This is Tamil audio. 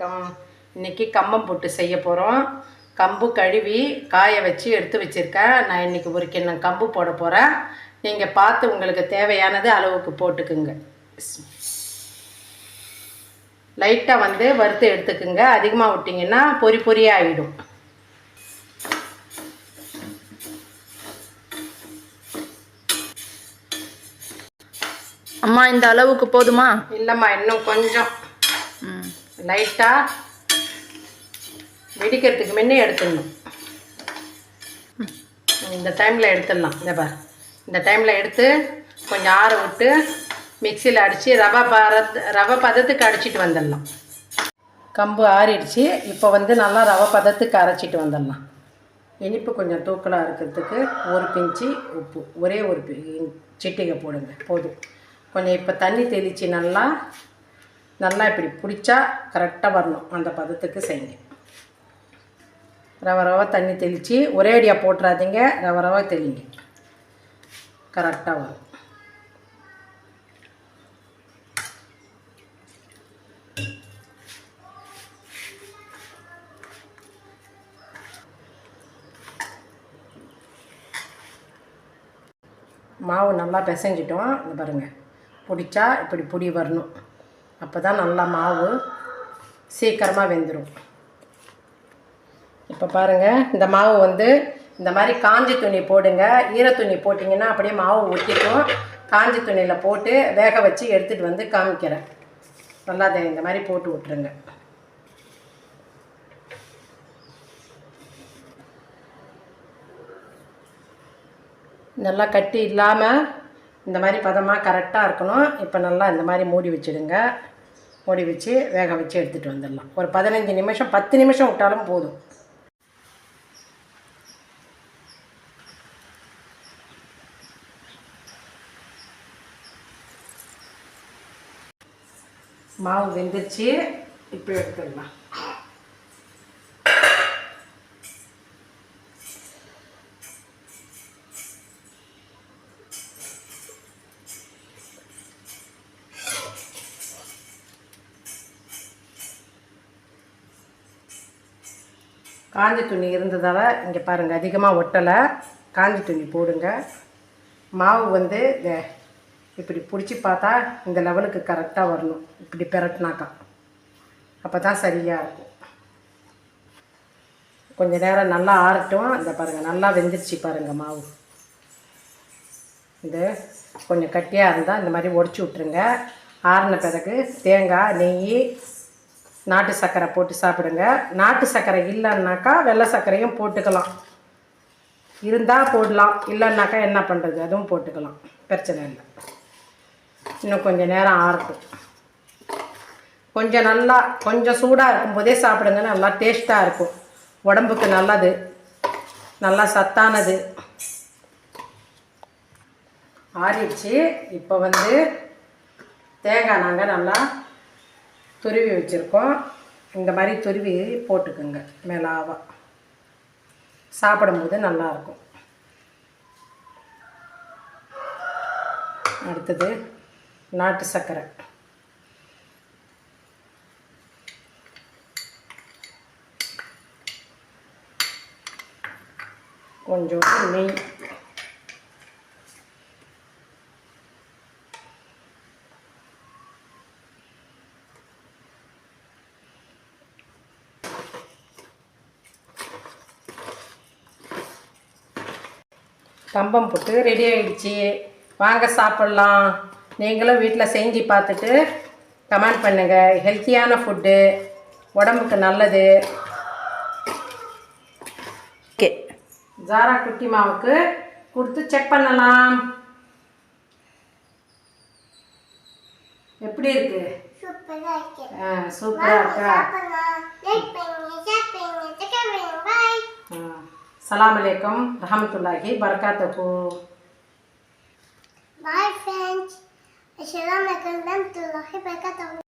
கம் இன்னைக்கு கம்பம் போட்டு செய்ய போகிறோம் கம்பு கழுவி காய வச்சு எடுத்து வச்சுருக்கேன். நான் இன்னைக்கு ஒரு கிண்ணம் கம்பு போட போகிறேன் நீங்கள் பார்த்து உங்களுக்கு தேவையானது அளவுக்கு போட்டுக்குங்க. லைட்டாக வந்து வறுத்து எடுத்துக்குங்க. அதிகமாக விட்டிங்கன்னா பொரி பொரியாக ஆகிடும் அம்மா இந்த அளவுக்கு போதுமா? இல்லைம்மா இன்னும் கொஞ்சம். லைட்டாக வெடிக்கிறதுக்கு முன்னே எடுத்துடணும். இந்த டைமில் எடுத்துடலாம். இந்த பார். இந்த டைமில் எடுத்து கொஞ்சம் ஆற விட்டு மிக்சியில் அடித்து ரவை பதத்து ரவை பதத்துக்கு அடிச்சிட்டு வந்துடலாம். கம்பு ஆறிடுச்சு. இப்போ வந்து நல்லா ரவை பதத்துக்கு அரைச்சிட்டு வந்துடலாம். இனிப்பு கொஞ்சம் தூக்கலாக இருக்கிறதுக்கு ஒரு பிஞ்சு உப்பு. ஒரே ஒரு பி- சிட்டிகை போடுங்க. போதும். கொஞ்சம் இப்போ தண்ணி தெளித்து நல்லா நல்லா இப்படி பிடிச்சா கரெக்டாக வரணும் அந்த பதத்துக்கு செய்யுங்க. ரவ ரவ தண்ணி தெளித்து ஒரே அடியாக போட்டுறாதீங்க ரவ ரவ தெளிங்க. கரெக்டாக வரும் மாவு நல்லா பிசைஞ்சிட்டோம் பாருங்கள் பிடிச்சா இப்படி பொடி வரணும். அப்போ தான் நல்லா மாவு சீக்கிரமாக வெந்துடும் இப்போ பாருங்கள் இந்த மாவு வந்து இந்த மாதிரி காஞ்சி துணி போடுங்க. ஈர துணி போட்டிங்கன்னா அப்படியே மாவு ஒட்டிக்கும். காஞ்சி துணியில் போட்டு வேக வச்சு எடுத்துகிட்டு வந்து காமிக்கிறேன். நல்லா அதை இந்த மாதிரி போட்டு விட்ருங்க நல்லா கட்டி இல்லாமல் இந்த மாதிரி பதமாக கரெக்டாக இருக்கணும். இப்போ நல்லா இந்த மாதிரி மூடி வச்சிடுங்க. மூடி வச்சு வேக வச்சு எடுத்துகிட்டு வந்துடலாம். ஒரு பதினஞ்சு நிமிஷம் பத்து நிமிஷம் விட்டாலும் போதும். மாவு வெந்துருச்சு. இப்போ எடுத்துடலாம். காஞ்சி துணி இருந்ததால் இங்கே பாருங்கள் அதிகமாக ஒட்டலை. காஞ்சி துணி போடுங்க. மாவு வந்து இப்படி பிடிச்சி பார்த்தா இந்த லெவலுக்கு கரெக்டாக வரணும். இப்படி பெரட்டினாக்கா. அப்போ தான் சரியாக இருக்கும். கொஞ்சம் நேரம் நல்லா ஆறட்டும். இந்த பாருங்கள் நல்லா வெந்துருச்சு பாருங்கள் மாவு. இது கொஞ்சம் கட்டியாக இருந்தால் இந்த மாதிரி உடச்சி விட்ருங்க ஆறின பிறகு தேங்காய் நெய் நாட்டு சர்க்கரை போட்டு சாப்பிடுங்க. நாட்டு சர்க்கரை இல்லைன்னாக்கா வெள்ளை சர்க்கரையும் போட்டுக்கலாம். இருந்தால் போடலாம். இல்லைன்னாக்கா என்ன பண்ணுறது அதுவும் போட்டுக்கலாம். பிரச்சனை இல்லை. இன்னும் கொஞ்சம் நேரம் ஆறட்டும். கொஞ்சம் நல்லா கொஞ்சம் சூடாக இருக்கும்போதே சாப்பிடுங்க. நல்லா டேஸ்ட்டாக இருக்கும். உடம்புக்கு நல்லது. நல்லா சத்தானது. ஆறிடுச்சு. இப்போ வந்து தேங்காய் நாங்கள் நல்லா துருவி வச்சுருக்கோம். இந்த மாதிரி துருவி போட்டுக்குங்க மேலாவாக சாப்பிடும்போது நல்லாயிருக்கும். அடுத்தது நாட்டு சர்க்கரை. கொஞ்சோண்டு நெய். கம்பம் போட்டு ரெடி ஆயிடுச்சு. வாங்க சாப்பிட்லாம். நீங்களும் வீட்டில் செஞ்சு பார்த்துட்டு கமெண்ட் பண்ணுங்கள் ஹெல்த்தியான ஃபுட்டு உடம்புக்கு நல்லது. ஓகே ஜாரா குட்டி மாவுக்கு கொடுத்து செக் பண்ணலாம். எப்படி இருக்கு? சூப்பரா இருக்கு. ஆ சூப்பராக இருக்கா? சலாம் அலைக்கம் ரஹமத்துல்லாஹி பரகாத்தஹூ பாய் ஃப்ரெண்ட்ஸ் அஸ்ஸலாமு அலைக்கும் வரஹ்மத்துல்லாஹி வபரகாத்துஹு